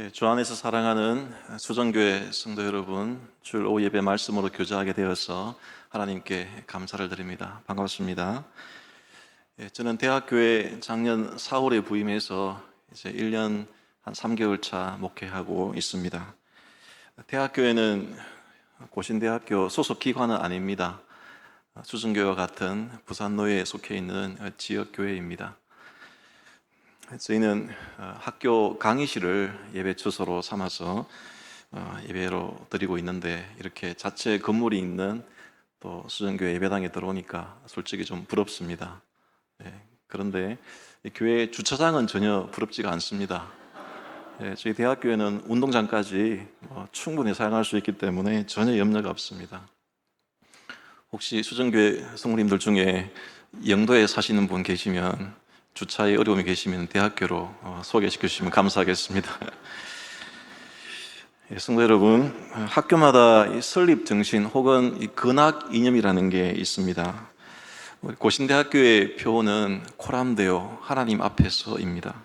예, 주 안에서 사랑하는 수정교회 성도 여러분, 줄 오후 예배 말씀으로 교제하게 되어서 하나님께 감사를 드립니다. 반갑습니다. 예, 저는 대학교에 작년 4월에 부임해서 이제 1년 한 3개월 차 목회하고 있습니다. 대학교에는 고신대학교 소속 기관은 아닙니다. 수정교회와 같은 부산노예에 속해 있는 지역교회입니다. 저희는 어, 학교 강의실을 예배 주소로 삼아서 어, 예배로 드리고 있는데 이렇게 자체 건물이 있는 또 수정교회 예배당에 들어오니까 솔직히 좀 부럽습니다. 네, 그런데 이 교회 주차장은 전혀 부럽지가 않습니다. 예, 저희 대학교에는 운동장까지 어, 충분히 사용할 수 있기 때문에 전혀 염려가 없습니다. 혹시 수정교회 성우님들 중에 영도에 사시는 분 계시면 주차에 어려움이 계시면 대학교로 어, 소개시켜 주시면 감사하겠습니다. 예, 성도 여러분, 어, 학교마다 이 설립 정신 혹은 이 근학 이념이라는 게 있습니다. 고신대학교의 표어는 코람데오 하나님 앞에서입니다.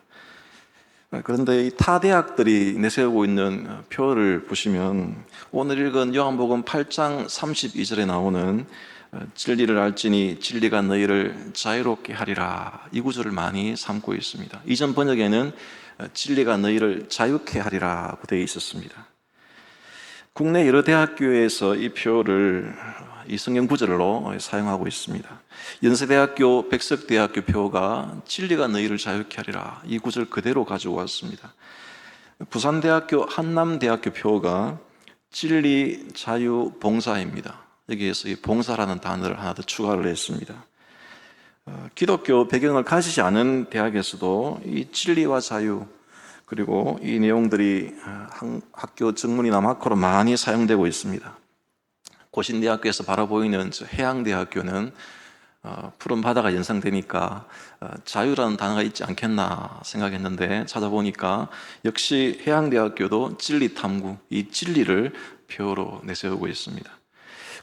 어, 그런데 이타 대학들이 내세우고 있는 어, 표어를 보시면 오늘 읽은 요한복음 8장 32절에 나오는 어, 진리를 알지니 진리가 너희를 자유롭게 하리라 이 구절을 많이 삼고 있습니다. 이전 번역에는 어, 진리가 너희를 자유케 하리라고 되어 있었습니다. 국내 여러 대학교에서 이 표를 이 성경 구절로 사용하고 있습니다. 연세대학교, 백석대학교 표가 진리가 너희를 자유케 하리라 이 구절 그대로 가지고 왔습니다. 부산대학교, 한남대학교 표가 진리, 자유, 봉사입니다. 여기에서 이 봉사라는 단어를 하나 더 추가를 했습니다. 어, 기독교 배경을 가지지 않은 대학에서도 이 진리와 자유 그리고 이 내용들이 어, 한- 학교 정문이나 마커로 많이 사용되고 있습니다. 고신대학교에서 바라보이는 저 해양대학교는 어, 푸른 바다가 연상되니까 어, 자유라는 단어가 있지 않겠나 생각했는데 찾아보니까 역시 해양대학교도 진리 탐구, 이 진리를 표로 내세우고 있습니다.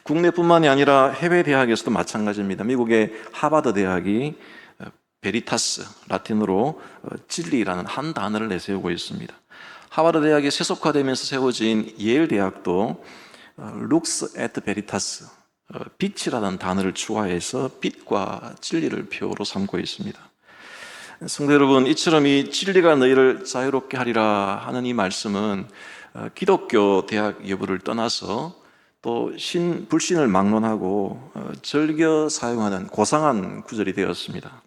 국내뿐만이 아니라 해외 대학에서도 마찬가지입니다. 미국의 하버드 대학이 어, 베리타스 라틴어로 어, 진리라는 한 단어를 내세우고 있습니다. 하버드 대학이 세속화되면서 세워진 예일 대학도 룩스 에트 베리타스 빛이라는 단어를 추가해서 빛과 진리를 표로 삼고 있습니다. 성도 여러분, 이처럼 이 진리가 너희를 자유롭게 하리라 하는 이 말씀은 어, 기독교 대학 여부를 떠나서 또 신, 불신을 막론하고 어, 즐겨 사용하는 고상한 구절이 되었습니다.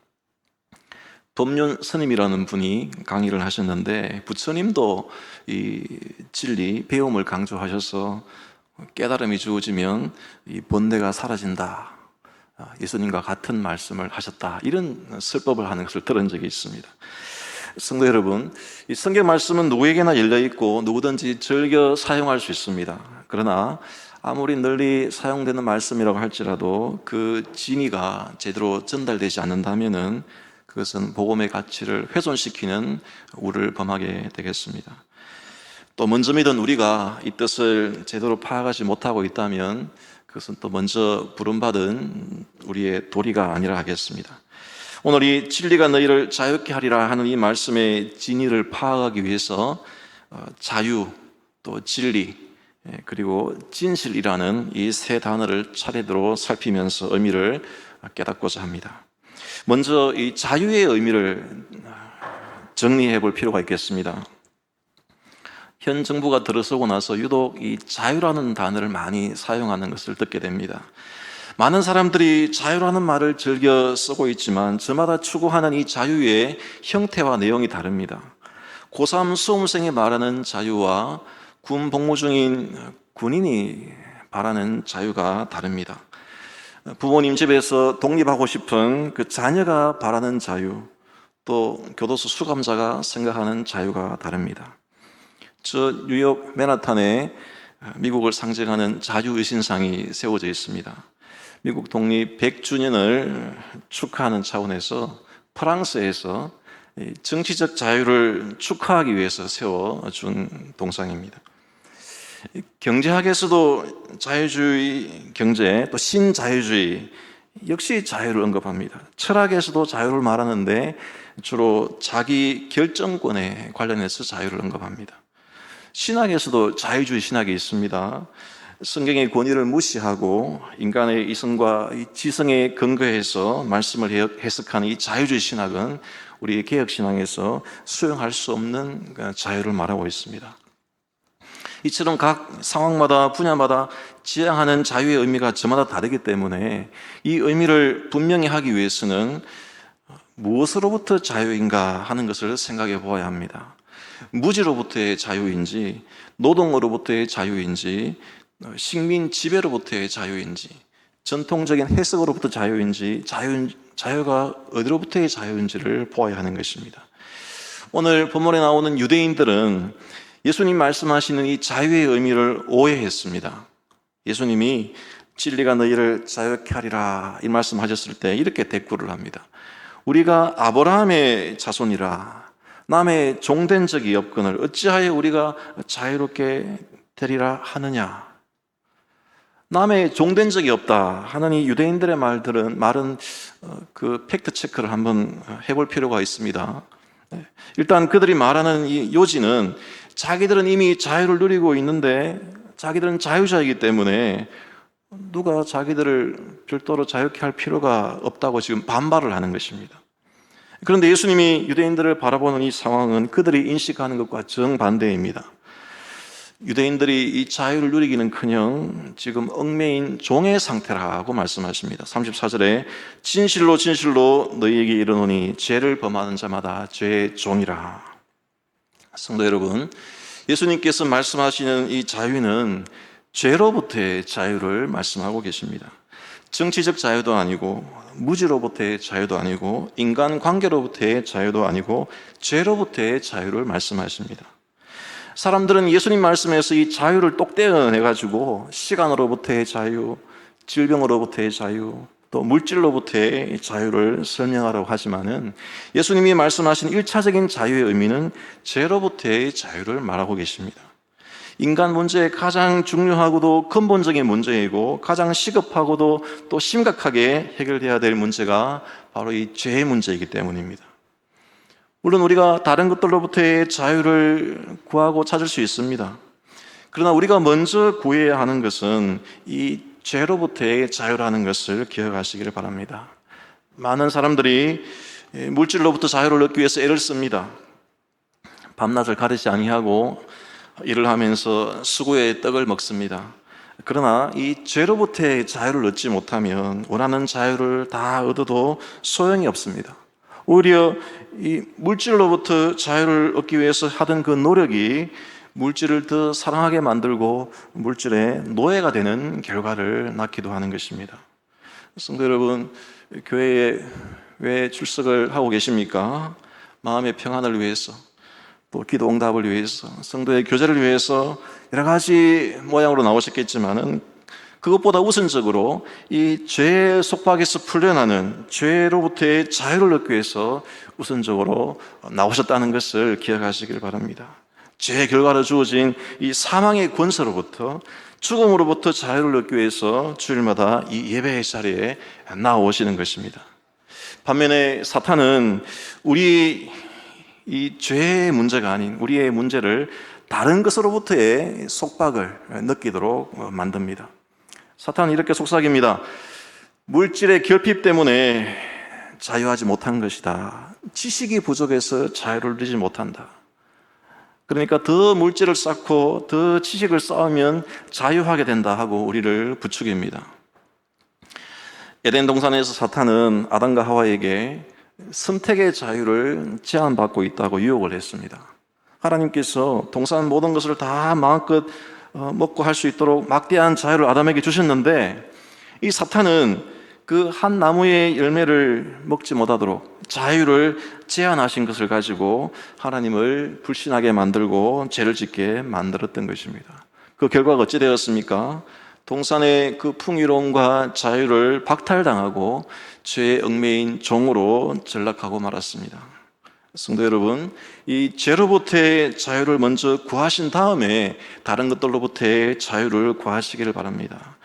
법륜 스님이라는 분이 강의를 하셨는데 부처님도 이 진리 배움을 강조하셔서 깨달음이 주어지면 이 번뇌가 사라진다. 아, 예수님과 같은 말씀을 하셨다. 이런 설법을 하는 것을 들은 적이 있습니다. 성도 여러분, 이 성경 말씀은 누구에게나 열려 있고 누구든지 즐겨 사용할 수 있습니다. 그러나 아무리 널리 사용되는 말씀이라고 할지라도 그 진의가 제대로 전달되지 않는다면은 그것은 복음의 가치를 훼손시키는 우를 범하게 되겠습니다. 또 먼저 믿은 우리가 이 뜻을 제대로 파악하지 못하고 있다면 그것은 또 먼저 부름받은 우리의 도리가 아니라 하겠습니다. 오늘 이 진리가 너희를 자유케 하리라 하는 이 말씀의 진리를 파악하기 위해서 어, 자유 또 진리 예, 그리고 진실이라는 이 세 단어를 차례대로 살피면서 의미를 깨닫고자 합니다. 먼저 이 자유의 의미를 정리해 볼 필요가 있겠습니다. 현 정부가 들어서고 나서 유독 이 자유라는 단어를 많이 사용하는 것을 듣게 됩니다. 많은 사람들이 자유라는 말을 즐겨 쓰고 있지만 저마다 추구하는 이 자유의 형태와 내용이 다릅니다. 고3 수험생이 말하는 자유와 군 복무 중인 군인이 바라는 자유가 다릅니다. 부모님 집에서 독립하고 싶은 그 자녀가 바라는 자유, 또 교도소 수감자가 생각하는 자유가 다릅니다. 저 뉴욕 맨하탄에 미국을 상징하는 자유의신상이 세워져 있습니다. 미국 독립 100주년을 축하하는 차원에서 프랑스에서 이 정치적 자유를 축하하기 위해서 세워준 동상입니다. 이 경제학에서도 자유주의 경제 또 신자유주의 역시 자유를 언급합니다. 철학에서도 자유를 말하는데 주로 자기 결정권에 관련해서 자유를 언급합니다. 신학에서도 자유주의 신학이 있습니다. 성경의 권위를 무시하고 인간의 이성과 이 지성에 근거해서 말씀을 해- 해석하는 이 자유주의 신학은 우리 개혁 신앙에서 수용할 수 없는 그 자유를 말하고 있습니다. 이처럼 각 상황마다 분야마다 지향하는 자유의 의미가 저마다 다르기 때문에 이 의미를 분명히 하기 위해서는 무엇으로부터 자유인가 하는 것을 생각해 보아야 합니다. 무지로부터의 자유인지, 노동으로부터의 자유인지, 식민 지배로부터의 자유인지, 전통적인 해석으로부터 자유인지, 자유, 자유가 어디로부터의 자유인지를 보아야 하는 것입니다. 오늘 본문에 나오는 유대인들은 예수님 말씀하시는 이 자유의 의미를 오해했습니다. 예수님이 진리가 너희를 자유케 하리라 이 말씀하셨을 때 이렇게 대꾸를 합니다. 우리가 아브라함의 자손이라 남의 종된 적이 없거늘 어찌하여 우리가 자유롭게 되리라 하느냐 남의 종된 적이 없다 하는 이 유대인들의 말들은 말은 어, 그 팩트 체크를 한번 해볼 필요가 있습니다. 네. 일단 그들이 말하는 이 요지는 자기들은 이미 자유를 누리고 있는데 자기들은 자유자이기 때문에 누가 자기들을 별도로 자유케 할 필요가 없다고 지금 반발을 하는 것입니다. 그런데 예수님이 유대인들을 바라보는 이 상황은 그들이 인식하는 것과 정반대입니다. 유대인들이 이 자유를 누리기는 커녕 지금 얽매인 종의 상태라고 말씀하십니다. 34절에 진실로 진실로 너희에게 이르노니 죄를 범하는 자마다 죄의 종이라. 성도 여러분, 예수님께서 말씀하시는 이 자유는 죄로부터의 자유를 말씀하고 계십니다. 정치적 자유도 아니고 무지로부터의 자유도 아니고 인간 관계로부터의 자유도 아니고 죄로부터의 자유를 말씀하십니다. 사람들은 예수님 말씀에서 이 자유를 똑 떼어내 가지고 시간으로부터의 자유, 질병으로부터의 자유, 또 물질로부터의 자유를 설명하라고 하지만은 예수님이 말씀하신 일차적인 자유의 의미는 죄로부터의 자유를 말하고 계십니다. 인간 문제의 가장 중요하고도 근본적인 문제이고 가장 시급하고도 또 심각하게 해결돼야 될 문제가 바로 이 죄의 문제이기 때문입니다. 물론 우리가 다른 것들로부터의 자유를 구하고 찾을 수 있습니다. 그러나 우리가 먼저 구해야 하는 것은 이 죄로부터의 자유라는 것을 기억하시기를 바랍니다. 많은 사람들이 물질로부터 자유를 얻기 위해서 애를 씁니다. 밤낮을 가리지 아니하고 일을 하면서 수고의 떡을 먹습니다. 그러나 이 죄로부터의 자유를 얻지 못하면 원하는 자유를 다 얻어도 소용이 없습니다. 오히려 이 물질로부터 자유를 얻기 위해서 하던 그 노력이 물질을 더 사랑하게 만들고 물질의 노예가 되는 결과를 낳기도 하는 것입니다. 성도 여러분, 교회에 왜 출석을 하고 계십니까? 마음의 평안을 위해서, 또 기도 응답을 위해서, 성도의 교제를 위해서 여러 가지 모양으로 나오셨겠지만은 그것보다 우선적으로 이 죄의 속박에서 풀려나는 죄로부터의 자유를 얻기 위해서 우선적으로 나오셨다는 것을 기억하시길 바랍니다. 죄의 결과로 주어진 이 사망의 권세로부터 죽음으로부터 자유를 얻기 위해서 주일마다 이 예배의 자리에 나오시는 것입니다. 반면에 사탄은 우리 이 죄의 문제가 아닌 우리의 문제를 다른 것으로부터의 속박을 느끼도록 만듭니다. 사탄은 이렇게 속삭입니다. 물질의 결핍 때문에 자유하지 못한 것이다. 지식이 부족해서 자유를 누리지 못한다. 그러니까 더 물질을 쌓고 더 지식을 쌓으면 자유하게 된다 하고 우리를 부추깁니다. 에덴 동산에서 사탄은 아담과 하와에게 선택의 자유를 제한받고 있다고 유혹을 했습니다. 하나님께서 동산 모든 것을 다 마음껏 어, 먹고 할 수 있도록 막대한 자유를 아담에게 주셨는데 이 사탄은 그 한 나무의 열매를 먹지 못하도록 자유를 제한하신 것을 가지고 하나님을 불신하게 만들고 죄를 짓게 만들었던 것입니다. 그 결과가 어찌 되었습니까? 동산의 그 풍요로움과 자유를 박탈당하고 죄의 얽매인 종으로 전락하고 말았습니다. 성도 여러분, 이 죄로부터의 자유를 먼저 구하신 다음에 다른 것들로부터의 자유를 구하시기를 바랍니다.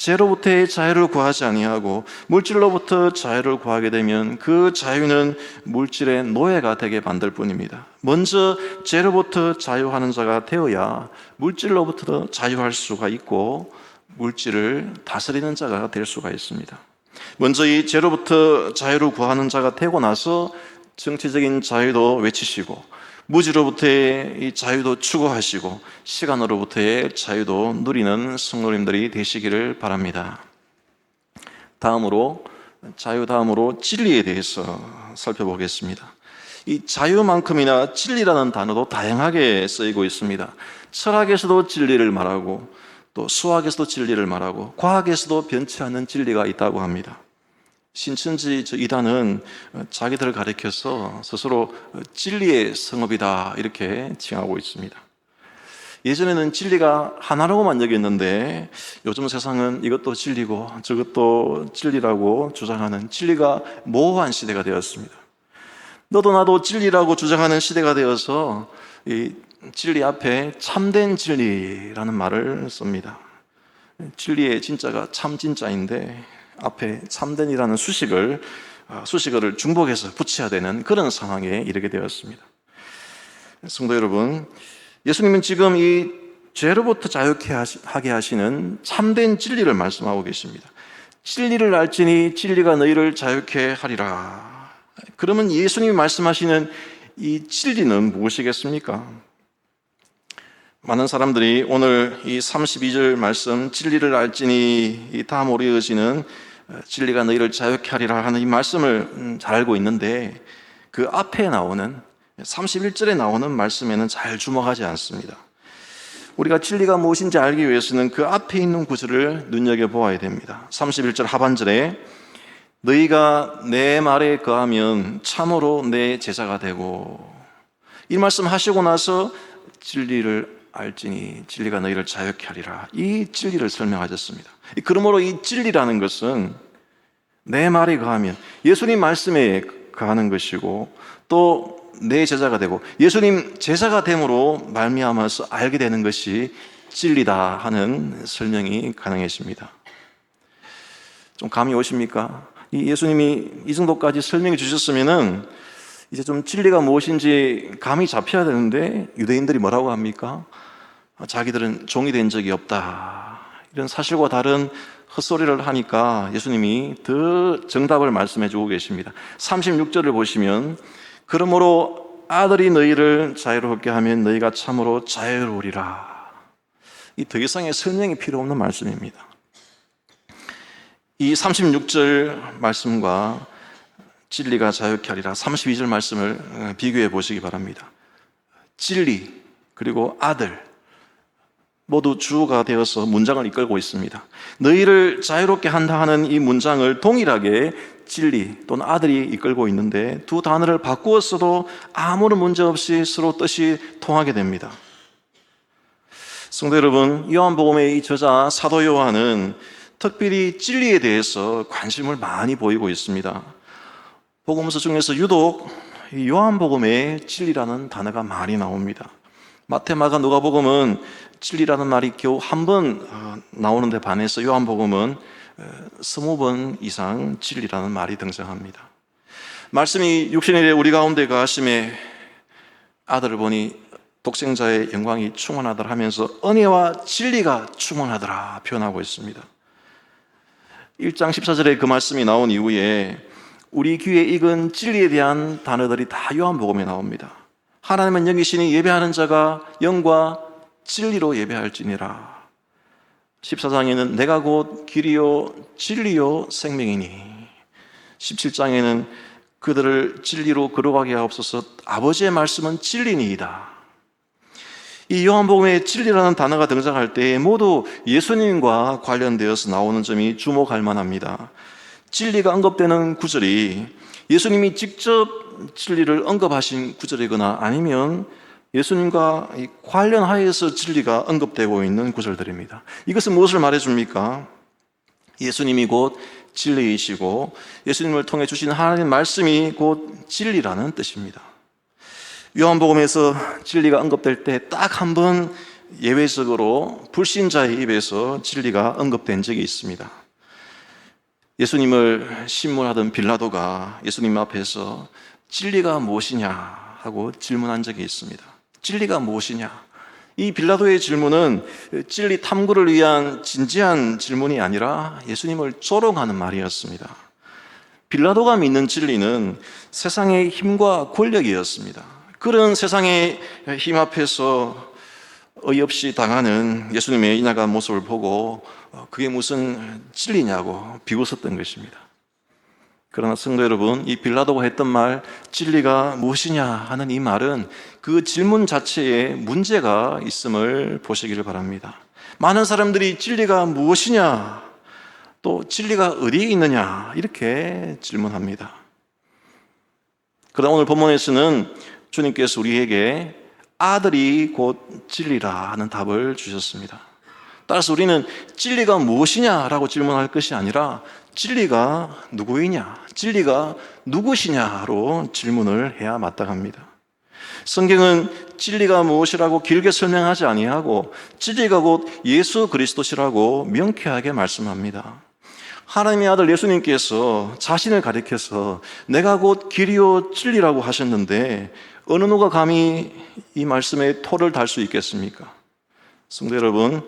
죄로부터의 자유를 구하지 아니하고 물질로부터 자유를 구하게 되면 그 자유는 물질의 노예가 되게 만들 뿐입니다. 먼저 죄로부터 자유하는 자가 되어야 물질로부터 자유할 수가 있고 물질을 다스리는 자가 될 수가 있습니다. 먼저 이 죄로부터 자유를 구하는 자가 되고 나서 정치적인 자유도 외치시고 무지로부터의 이 자유도 추구하시고 시간으로부터의 자유도 누리는 성도님들이 되시기를 바랍니다. 다음으로 자유 다음으로 진리에 대해서 살펴보겠습니다. 이 자유만큼이나 진리라는 단어도 다양하게 쓰이고 있습니다. 철학에서도 진리를 말하고 또 수학에서도 진리를 말하고 과학에서도 변치 않는 진리가 있다고 합니다. 신천지 저 이단은 자기들을 가리켜서 스스로 진리의 성읍이다 이렇게 칭하고 있습니다. 예전에는 진리가 하나로만 여겼는데 요즘 세상은 이것도 진리고 저것도 진리라고 주장하는 진리가 모호한 시대가 되었습니다. 너도 나도 진리라고 주장하는 시대가 되어서 이 진리 앞에 참된 진리라는 말을 씁니다. 진리의 진짜가 참 진짜인데 앞에 참된이라는 수식을 아, 수식어를 중복해서 붙여야 되는 그런 상황에 이르게 되었습니다. 성도 여러분, 예수님은 지금 이 죄로부터 자유케 하게 하시는 참된 진리를 말씀하고 계십니다. 진리를 알지니 진리가 너희를 자유케 하리라. 그러면 예수님이 말씀하시는 이 진리는 무엇이겠습니까? 많은 사람들이 오늘 이 32절 말씀 진리를 알지니 다 모르어지는 진리가 너희를 자유케 하리라 하는 이 말씀을 음, 잘 알고 있는데 그 앞에 나오는 31절에 나오는 말씀에는 잘 주목하지 않습니다. 우리가 진리가 무엇인지 알기 위해서는 그 앞에 있는 구절을 눈여겨 보아야 됩니다. 31절 하반절에 너희가 내 말에 거하면 참으로 내 제자가 되고 이 말씀 하시고 나서 진리를 알지니 진리가 너희를 자유케 하리라 이 진리를 설명하셨습니다. 그러므로 이 진리라는 것은 내 말에 거하면 예수님 말씀에 거하는 것이고 또 내 제자가 되고 예수님 제자가 됨으로 말미암아서 알게 되는 것이 진리다 하는 설명이 가능해집니다. 좀 감이 오십니까? 이 예수님이 이 정도까지 설명해 주셨으면은 이제 좀 진리가 무엇인지 감이 잡혀야 되는데 유대인들이 뭐라고 합니까? 자기들은 종이 된 적이 없다. 이런 사실과 다른 헛소리를 하니까 예수님이 더 정답을 말씀해 주고 계십니다. 36절을 보시면 그러므로 아들이 너희를 자유롭게 하면 너희가 참으로 자유로우리라. 이 더 이상의 설명이 필요 없는 말씀입니다. 이 36절 말씀과 진리가 자유케 하리라 32절 말씀을 비교해 보시기 바랍니다. 진리 그리고 아들 모두 주어가 되어서 문장을 이끌고 있습니다. 너희를 자유롭게 한다 하는 이 문장을 동일하게 진리 또는 아들이 이끌고 있는데 두 단어를 바꾸었어도 아무런 문제 없이 서로 뜻이 통하게 됩니다. 성도 여러분, 요한복음의 이 저자 사도 요한은 특별히 진리에 대해서 관심을 많이 보이고 있습니다. 복음서 중에서 유독 요한복음에 진리라는 단어가 많이 나옵니다. 마태, 마가, 누가복음은 진리라는 말이 겨우 한번 어, 나오는데 반해서 요한복음은 어, 스무 번 이상 진리라는 말이 등장합니다. 말씀이 육신이 되 우리 가운데 가심에 아들을 보니 독생자의 영광이 충만하더라 하면서 은혜와 진리가 충만하더라 표현하고 있습니다. 1장 14절에 그 말씀이 나온 이후에 우리 귀에 익은 진리에 대한 단어들이 다 요한복음에 나옵니다. 하나님은 여기시니 예배하는 자가 영과 진리로 예배할지니라. 14장에는 내가 곧 길이요 진리요 생명이니 17장에는 그들을 진리로 걸어가게 하옵소서 아버지의 말씀은 진리니이다. 이 요한복음에 진리라는 단어가 등장할 때 모두 예수님과 관련되어서 나오는 점이 주목할 만합니다. 진리가 언급되는 구절이 예수님이 직접 진리를 언급하신 구절이거나 아니면 예수님과 관련하여서 진리가 언급되고 있는 구절들입니다. 이것은 무엇을 말해줍니까? 예수님이 곧 진리이시고 예수님을 통해 주신 하나님 말씀이 곧 진리라는 뜻입니다. 요한복음에서 진리가 언급될 때 딱 한 번 예외적으로 불신자의 입에서 진리가 언급된 적이 있습니다. 예수님을 신문하던 빌라도가 예수님 앞에서 진리가 무엇이냐 하고 질문한 적이 있습니다. 진리가 무엇이냐? 이 빌라도의 질문은 진리 탐구를 위한 진지한 질문이 아니라 예수님을 조롱하는 말이었습니다. 빌라도가 믿는 진리는 세상의 힘과 권력이었습니다. 그런 세상의 힘 앞에서 어이없이 당하는 예수님의 이나간 모습을 보고 어, 그게 무슨 진리냐고 비웃었던 것입니다. 그러나 성도 여러분, 이 빌라도가 했던 말, 진리가 무엇이냐 하는 이 말은 그 질문 자체에 문제가 있음을 보시기를 바랍니다. 많은 사람들이 진리가 무엇이냐, 또 진리가 어디에 있느냐, 이렇게 질문합니다. 그러나 오늘 본문에서는 주님께서 우리에게 아들이 곧 진리라 하는 답을 주셨습니다. 따라서 우리는 진리가 무엇이냐라고 질문할 것이 아니라 진리가 누구이냐, 진리가 누구시냐로 질문을 해야 마땅합니다. 성경은 진리가 무엇이라고 길게 설명하지 아니하고 진리가 곧 예수 그리스도시라고 명쾌하게 말씀합니다. 하나님의 아들 예수님께서 자신을 가리켜서 내가 곧 길이요 진리라고 하셨는데 어느 누가 감히 이 말씀에 토를 달 수 있겠습니까? 성도 여러분,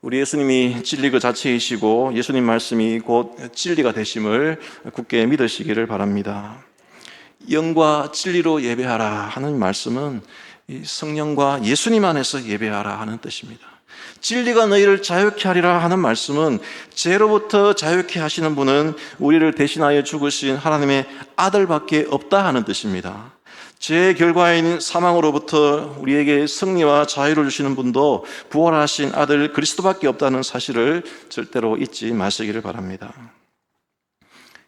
우리 예수님이 진리 그 자체이시고 예수님 말씀이 곧 진리가 되심을 굳게 믿으시기를 바랍니다. 영과 진리로 예배하라 하는 말씀은 이 성령과 예수님 안에서 예배하라 하는 뜻입니다. 진리가 너희를 자유케 하리라 하는 말씀은 죄로부터 자유케 하시는 분은 우리를 대신하여 죽으신 하나님의 아들밖에 없다 하는 뜻입니다. 죄의 결과인 사망으로부터 우리에게 승리와 자유를 주시는 분도 부활하신 아들 그리스도밖에 없다는 사실을 절대로 잊지 마시기를 바랍니다.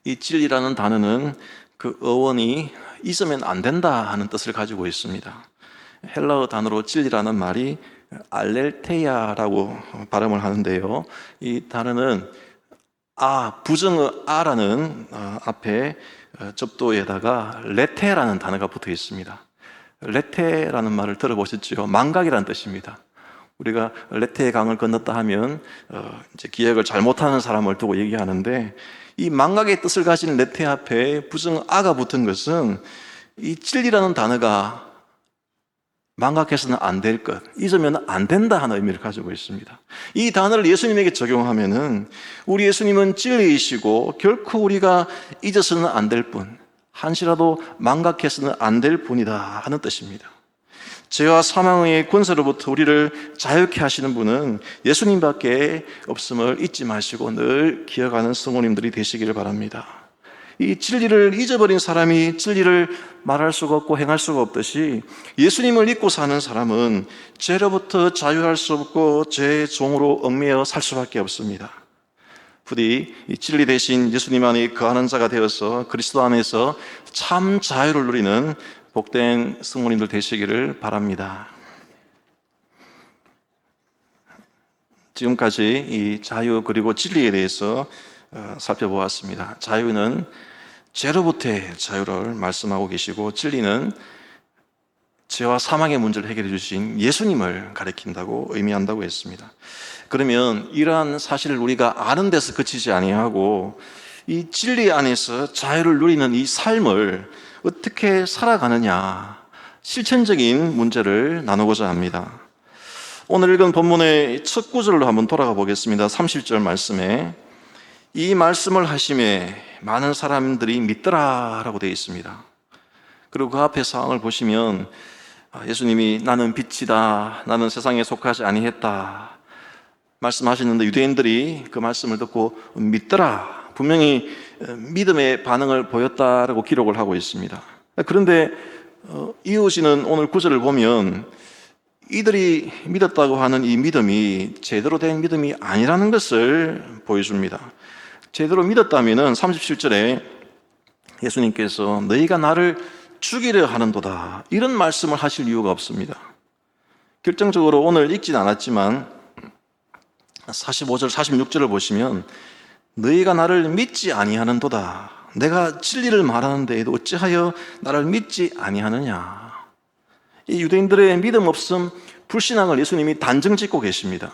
이 진리라는 단어는 그 어원이 잊으면 안 된다 하는 뜻을 가지고 있습니다. 헬라어 단어로 진리라는 말이 알렐테야라고 발음을 하는데요. 이 단어는 아, 부정의 아라는 어, 앞에 어, 접도에다가 레테라는 단어가 붙어 있습니다. 레테라는 말을 들어보셨죠? 망각이라는 뜻입니다. 우리가 레테의 강을 건넜다 하면 어, 이제 기억을 잘못하는 사람을 두고 얘기하는데 이 망각의 뜻을 가진 레테 앞에 부정 아가 붙은 것은 이 진리라는 단어가 망각해서는 안 될 것, 잊으면 안 된다 하는 의미를 가지고 있습니다. 이 단어를 예수님에게 적용하면은 우리 예수님은 진리이시고 결코 우리가 잊어서는 안 될 뿐, 한시라도 망각해서는 안 될 뿐이다 하는 뜻입니다. 죄와 사망의 권세로부터 우리를 자유케 하시는 분은 예수님밖에 없음을 잊지 마시고 늘 기억하는 성모님들이 되시기를 바랍니다. 이 진리를 잊어버린 사람이 진리를 말할 수가 없고 행할 수가 없듯이 예수님을 잊고 사는 사람은 죄로부터 자유할 수 없고 죄의 종으로 얽매여 살 수밖에 없습니다. 부디 이 진리 대신 예수님 안에 거하는 자가 되어서 그리스도 안에서 참 자유를 누리는 복된 성모님들 되시기를 바랍니다. 지금까지 이 자유 그리고 진리에 대해서 어, 살펴보았습니다. 자유는 죄로부터의 자유를 말씀하고 계시고 진리는 죄와 사망의 문제를 해결해 주신 예수님을 가리킨다고 의미한다고 했습니다. 그러면 이러한 사실을 우리가 아는 데서 그치지 아니하고 이 진리 안에서 자유를 누리는 이 삶을 어떻게 살아가느냐 실천적인 문제를 나누고자 합니다. 오늘 읽은 본문의 첫 구절로 한번 돌아가 보겠습니다. 30절 말씀에 이 말씀을 하심에 많은 사람들이 믿더라라고 되어 있습니다. 그리고 그 앞에 상황을 보시면 아, 예수님이 나는 빛이다. 나는 세상에 속하지 아니했다. 말씀하시는데 유대인들이 그 말씀을 듣고 믿더라. 분명히 어, 믿음의 반응을 보였다라고 기록을 하고 있습니다. 그런데 어, 이어지는 오늘 구절을 보면 이들이 믿었다고 하는 이 믿음이 제대로 된 믿음이 아니라는 것을 보여줍니다. 제대로 믿었다면 37절에 예수님께서 너희가 나를 죽이려 하는도다. 이런 말씀을 하실 이유가 없습니다. 결정적으로 오늘 읽진 않았지만 45절, 46절을 보시면 너희가 나를 믿지 아니하는도다. 내가 진리를 말하는데도 어찌하여 나를 믿지 아니하느냐. 이 유대인들의 믿음 없음, 불신앙을 예수님이 단정 짓고 계십니다.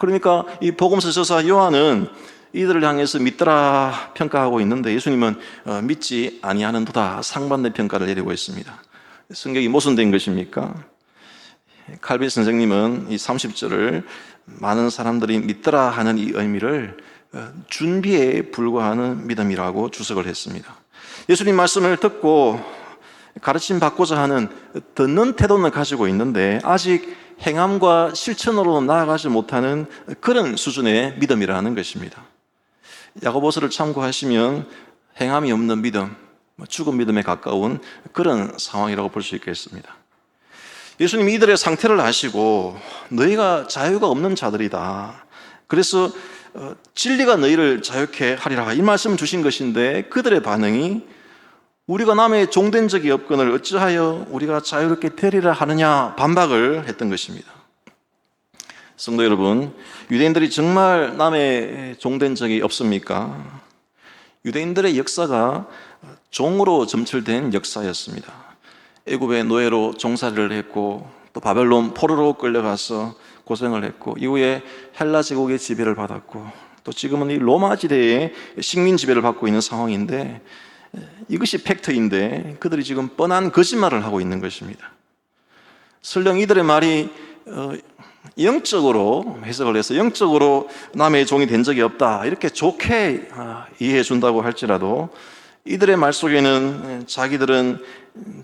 그러니까 이 복음서 저자 요한은 이들을 향해서 믿더라 평가하고 있는데 예수님은 어, 믿지 아니하는도다 상반된 평가를 내리고 있습니다. 성경이 모순된 것입니까? 칼빈 선생님은 이 30절을 많은 사람들이 믿더라 하는 이 의미를 어, 준비에 불과하는 믿음이라고 주석을 했습니다. 예수님 말씀을 듣고 가르침 받고자 하는 듣는 태도는 가지고 있는데 아직 행함과 실천으로 나아가지 못하는 그런 수준의 믿음이라는 것입니다. 야고보서를 참고하시면 행함이 없는 믿음, 뭐 죽은 믿음에 가까운 그런 상황이라고 볼 수 있겠습니다. 예수님이 이들의 상태를 아시고 너희가 자유가 없는 자들이다. 그래서 어, 진리가 너희를 자유케 하리라 이 말씀을 주신 것인데 그들의 반응이 우리가 남의 종된 적이 없거늘 어찌하여 우리가 자유롭게 되리라 하느냐 반박을 했던 것입니다. 성도 여러분, 유대인들이 정말 남의 종된 적이 없습니까? 유대인들의 역사가 종으로 점철된 역사였습니다. 애굽의 노예로 종살이를 했고 또 바벨론 포로로 끌려가서 고생을 했고 이후에 헬라 제국의 지배를 받았고 또 지금은 이 로마 지대의 식민 지배를 받고 있는 상황인데 이것이 팩트인데 그들이 지금 뻔한 거짓말을 하고 있는 것입니다. 설령 이들의 말이 어, 영적으로 해석을 해서 영적으로 남의 종이 된 적이 없다 이렇게 좋게 아, 이해해 준다고 할지라도 이들의 말 속에는 자기들은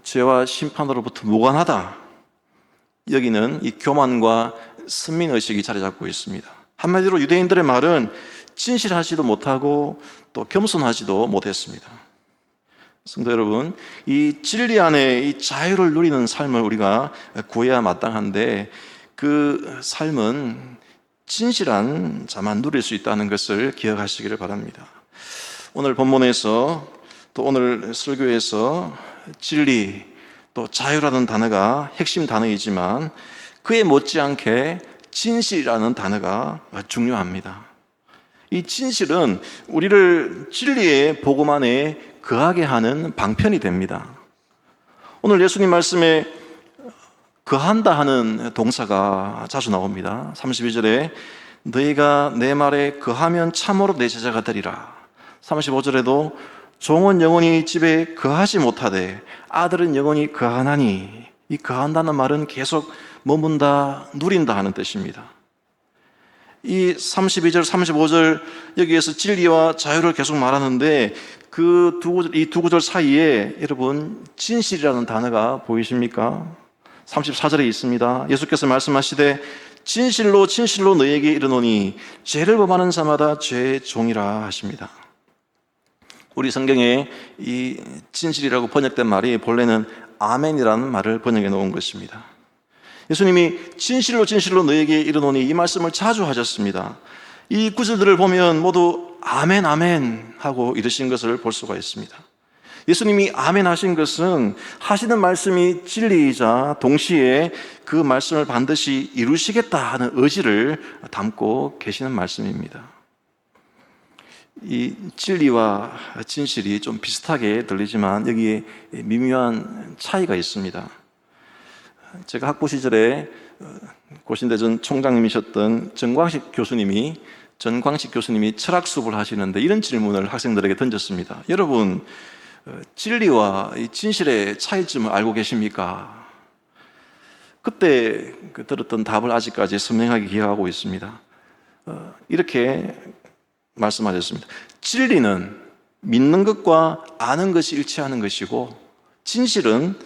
죄와 심판으로부터 무관하다 여기는 이 교만과 선민 의식이 자리 잡고 있습니다. 한마디로 유대인들의 말은 진실하지도 못하고 또 겸손하지도 못했습니다. 성도 여러분, 이 진리 안에 이 자유를 누리는 삶을 우리가 구해야 마땅한데 그 삶은 진실한 자만 누릴 수 있다는 것을 기억하시기를 바랍니다. 오늘 본문에서 또 오늘 설교에서 진리 또 자유라는 단어가 핵심 단어이지만 그에 못지않게 진실이라는 단어가 중요합니다. 이 진실은 우리를 진리의 복음 안에 거하게 하는 방편이 됩니다. 오늘 예수님 말씀에 거한다 하는 동사가 자주 나옵니다. 32절에 너희가 내 말에 거하면 참으로 내 제자가 되리라. 35절에도 종은 영원히 집에 거하지 못하되 아들은 영원히 거하나니 이 거한다는 말은 계속 머문다, 누린다 하는 뜻입니다. 이 32절, 35절 여기에서 진리와 자유를 계속 말하는데 그 두 구절, 이 두 구절 사이에 여러분 진실이라는 단어가 보이십니까? 34절에 있습니다. 예수께서 말씀하시되 진실로 진실로 너에게 이르노니 죄를 범하는 자마다 죄의 종이라 하십니다. 우리 성경에 이 진실이라고 번역된 말이 본래는 아멘이라는 말을 번역해 놓은 것입니다. 예수님이 진실로 진실로 너에게 이르노니 이 말씀을 자주 하셨습니다. 이 구절들을 보면 모두 아멘 아멘 하고 이르신 것을 볼 수가 있습니다. 예수님이 아멘 하신 것은 하시는 말씀이 진리이자 동시에 그 말씀을 반드시 이루시겠다 하는 의지를 담고 계시는 말씀입니다. 이 진리와 진실이 좀 비슷하게 들리지만 여기에 미묘한 차이가 있습니다. 제가 학부 시절에 어, 고신대 전 총장님이셨던 전광식 교수님이 전광식 교수님이 철학 수업을 하시는데 이런 질문을 학생들에게 던졌습니다. 여러분 어, 진리와 진실의 차이점을 알고 계십니까? 그때 그 들었던 답을 아직까지 선명하게 기억하고 있습니다. 어, 이렇게 말씀하셨습니다. 진리는 믿는 것과 아는 것이 일치하는 것이고 진실은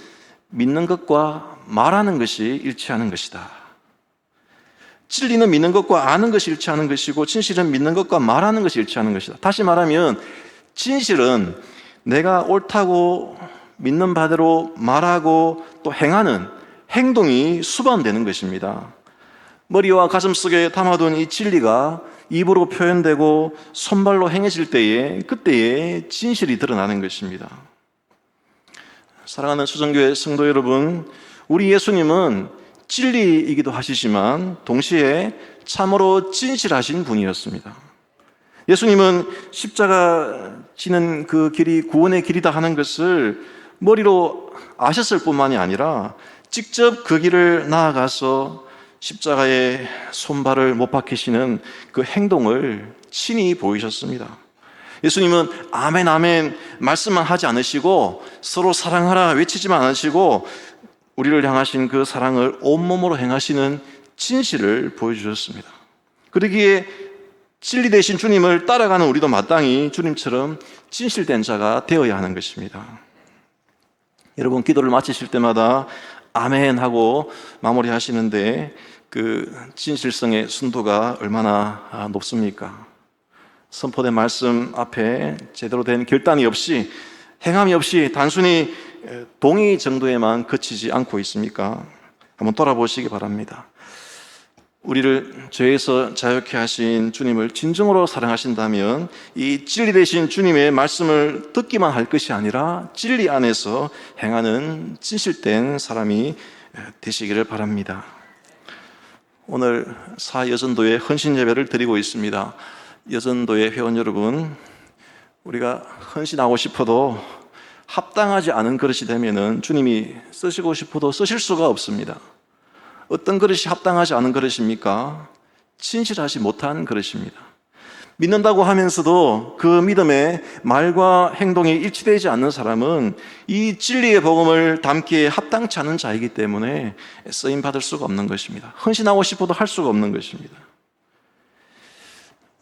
믿는 것과 말하는 것이 일치하는 것이다. 진리는 믿는 것과 아는 것이 일치하는 것이고 진실은 믿는 것과 말하는 것이 일치하는 것이다. 다시 말하면 진실은 내가 옳다고 믿는 바대로 말하고 또 행하는 행동이 수반되는 것입니다. 머리와 가슴 속에 담아둔 이 진리가 입으로 표현되고 손발로 행해질 때에 그때에 진실이 드러나는 것입니다. 사랑하는 수정교회 성도 여러분, 우리 예수님은 진리이기도 하시지만 동시에 참으로 진실하신 분이었습니다. 예수님은 십자가 지는 그 길이 구원의 길이다 하는 것을 머리로 아셨을 뿐만이 아니라 직접 그 길을 나아가서 십자가에 손발을 못 박히시는 그 행동을 친히 보이셨습니다. 예수님은 아멘 아멘 말씀만 하지 않으시고 서로 사랑하라 외치지만 않으시고 우리를 향하신 그 사랑을 온몸으로 행하시는 진실을 보여주셨습니다. 그러기에 진리 대신 주님을 따라가는 우리도 마땅히 주님처럼 진실된 자가 되어야 하는 것입니다. 여러분 기도를 마치실 때마다 아멘 하고 마무리하시는데 그 진실성의 순도가 얼마나 아, 높습니까? 선포된 말씀 앞에 제대로 된 결단이 없이 행함이 없이 단순히 동의 정도에만 그치지 않고 있습니까? 한번 돌아보시기 바랍니다. 우리를 죄에서 자유케 하신 주님을 진정으로 사랑하신다면 이 진리 되신 주님의 말씀을 듣기만 할 것이 아니라 진리 안에서 행하는 진실된 사람이 되시기를 바랍니다. 오늘 사여전도의 헌신 예배를 드리고 있습니다. 여전도의 회원 여러분, 우리가 헌신하고 싶어도 합당하지 않은 그릇이 되면은 주님이 쓰시고 싶어도 쓰실 수가 없습니다. 어떤 그릇이 합당하지 않은 그릇입니까? 진실하지 못한 그릇입니다. 믿는다고 하면서도 그 믿음의 말과 행동이 일치되지 않는 사람은 이 진리의 복음을 담기에 합당치 않은 자이기 때문에 쓰임 받을 수가 없는 것입니다. 헌신하고 싶어도 할 수가 없는 것입니다.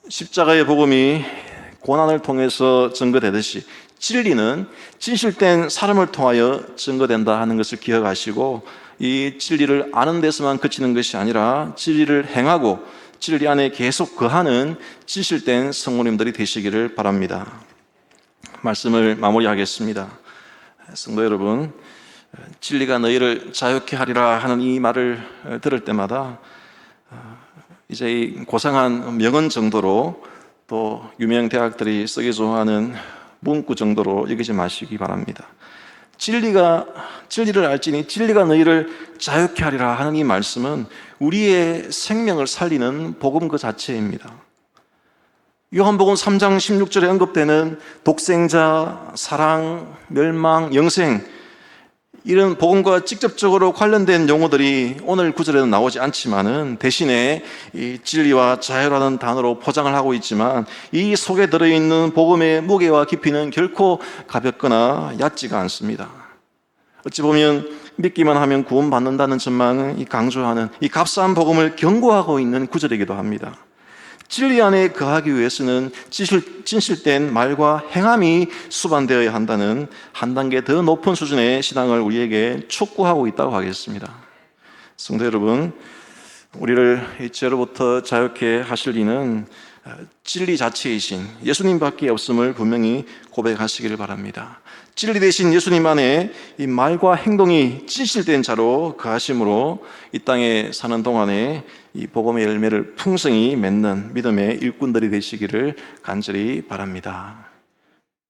십자가의 복음이 고난을 통해서 증거되듯이 진리는 진실된 사람을 통하여 증거된다 하는 것을 기억하시고 이 진리를 아는 데서만 그치는 것이 아니라 진리를 행하고 진리 안에 계속 거하는 진실된 성모님들이 되시기를 바랍니다. 말씀을 마무리하겠습니다. 성도 여러분, 진리가 너희를 자유케 하리라 하는 이 말을 들을 때마다 이제 이 고상한 명언 정도로 또 유명 대학들이 쓰기 좋아하는 문구 정도로 여기지 마시기 바랍니다. 진리가 진리를 알지니 진리가 너희를 자유케 하리라 하는 이 말씀은 우리의 생명을 살리는 복음 그 자체입니다. 요한복음 3장 16절에 언급되는 독생자, 사랑, 멸망, 영생 이런 복음과 직접적으로 관련된 용어들이 오늘 구절에는 나오지 않지만은 대신에 이 진리와 자유라는 단어로 포장을 하고 있지만 이 속에 들어있는 복음의 무게와 깊이는 결코 가볍거나 얕지가 않습니다. 어찌 보면 믿기만 하면 구원받는다는 점만 강조하는 이 값싼 복음을 경고하고 있는 구절이기도 합니다. 진리 안에 거하기 위해서는 진실, 진실 된 말과 행함이 수반되어야 한다는 한 단계 더 높은 수준의 신앙을 우리에게 촉구하고 있다고 하겠습니다. 성도 여러분, 우리를 이 죄로부터 자유케 하실 이는 진리 자체이신 예수님밖에 없음을 분명히 고백하시기를 바랍니다. 진리 대신 예수님 안에 이 말과 행동이 진실된 자로 그하심으로 이 땅에 사는 동안에 이 복음의 열매를 풍성히 맺는 믿음의 일꾼들이 되시기를 간절히 바랍니다.